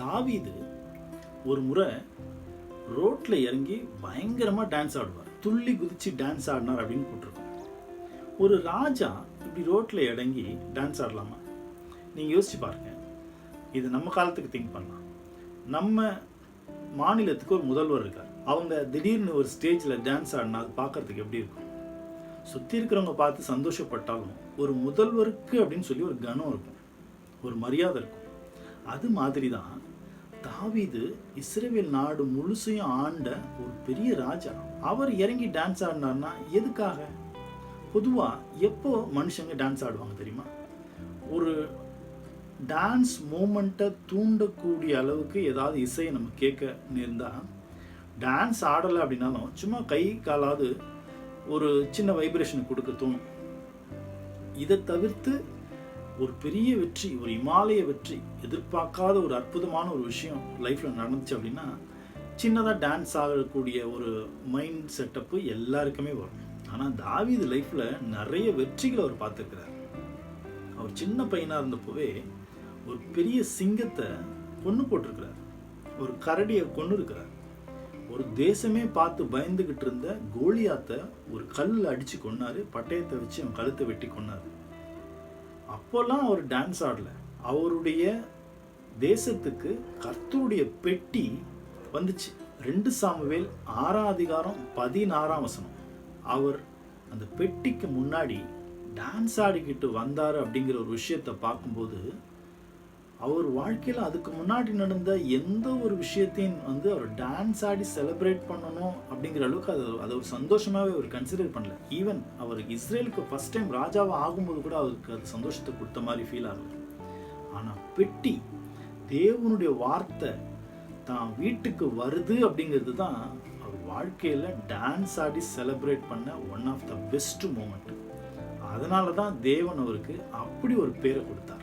தாவிது ஒரு முறை ரோட்டில் இறங்கி பயங்கரமாக டான்ஸ் ஆடுவார். துள்ளி குதித்து டான்ஸ் ஆடினார் அப்படின்னு போட்டிருக்கோம் ஒரு ராஜா இப்படி ரோட்டில் இறங்கி டான்ஸ் ஆடலாமா? நீங்கள் யோசிச்சு பாருங்க. இது நம்ம காலத்துக்கு திங்க் பண்ணலாம். நம்ம மாநிலத்துக்கு ஒரு முதல்வர் இருக்கார். அவங்க திடீர்னு ஒரு ஸ்டேஜில் டான்ஸ் ஆடினா அது பார்க்கறதுக்கு எப்படி இருக்கும்? சுற்றி இருக்கிறவங்க பார்த்து சந்தோஷப்பட்டாலும் ஒரு முதல்வருக்கு அப்படின்னு சொல்லி ஒரு கனம் இருக்கும். ஒரு மரியாதை இருக்கும். அது மாதிரி தான் தாவீது இஸ்ரேவேல் நாடு முழுசையும் ஆண்ட ஒரு பெரிய ராஜா. அவர் இறங்கி டான்ஸ் ஆடினார்னா எதுக்காக? பொதுவாக எப்போ மனுஷங்க டான்ஸ் ஆடுவாங்க தெரியுமா? ஒரு டான்ஸ் மூமெண்ட்டை தூண்டக்கூடிய அளவுக்கு ஏதாவது இசையை நம்ம கேட்க நேர்ந்தா டான்ஸ் ஆடலை அப்படின்னாலும் சும்மா கை காலாவது ஒரு சின்ன வைப்ரேஷன் கொடுக்க தோணும் இதை தவிர்த்து ஒரு பெரிய வெற்றி ஒரு இமாலய வெற்றி எதிர்பார்க்காத ஒரு அற்புதமான ஒரு விஷயம் லைஃப்பில் நடந்துச்சு அப்படின்னா சின்னதாக டான்ஸ் ஆகக்கூடிய ஒரு மைண்ட் செட்டப்பு எல்லாருக்குமே வரும். ஆனால் தாவீது லைஃப்பில் நிறைய வெற்றிகளை அவர் பார்த்துருக்கிறார். அவர் சின்ன பையனாக இருந்தப்போவே ஒரு பெரிய சிங்கத்தை கொன்று போட்டிருக்கிறார். ஒரு கரடியை கொண்டு இருக்கிறார். ஒரு தேசமே பார்த்து பயந்துகிட்டு இருந்த கோலியாத்தை ஒரு கல்லில் அடிச்சு கொன்னாரு. பட்டயத்தை வச்சு அவன் கழுத்தை வெட்டி கொன்னாரு. அப்போல்லாம் அவர் டான்ஸ் ஆடல. அவருடைய தேசத்துக்கு கர்த்தருடைய பெட்டி வந்துச்சு. ரெண்டு சாமுவேல் ஆறாம் அதிகாரம் பதினாறாம் வசனம். அவர் அந்த பெட்டிக்கு முன்னாடி டான்ஸ் ஆடிக்கிட்டு வந்தார் அப்படிங்கிற ஒரு விஷயத்தை பார்க்கும்போது அவர் வாழ்க்கையில் அதுக்கு முன்னாடி நடந்த எந்த ஒரு விஷயத்தையும் வந்து அவர் டான்ஸ் ஆடி செலிப்ரேட் பண்ணணும் அப்படிங்கிற அளவுக்கு அது அதை ஒரு சந்தோஷமாகவே அவர் கன்சிடர் பண்ணல. ஈவன் அவர் இஸ்ரேலுக்கு ஃபர்ஸ்ட் டைம் ராஜாவாக ஆகும்போது கூட அவருக்கு அது சந்தோஷத்தை கொடுத்த மாதிரி ஃபீல் ஆகல. ஆனால் பெட்டி தேவனுடைய வார்த்தை தான் வீட்டுக்கு வருது அப்படிங்கிறது தான் அவர் வாழ்க்கையில் டான்ஸ் ஆடி செலிப்ரேட் பண்ண one of the best moment அதனால தான் தேவன் அவருக்கு அப்படி ஒரு பேரை கொடுத்தார்.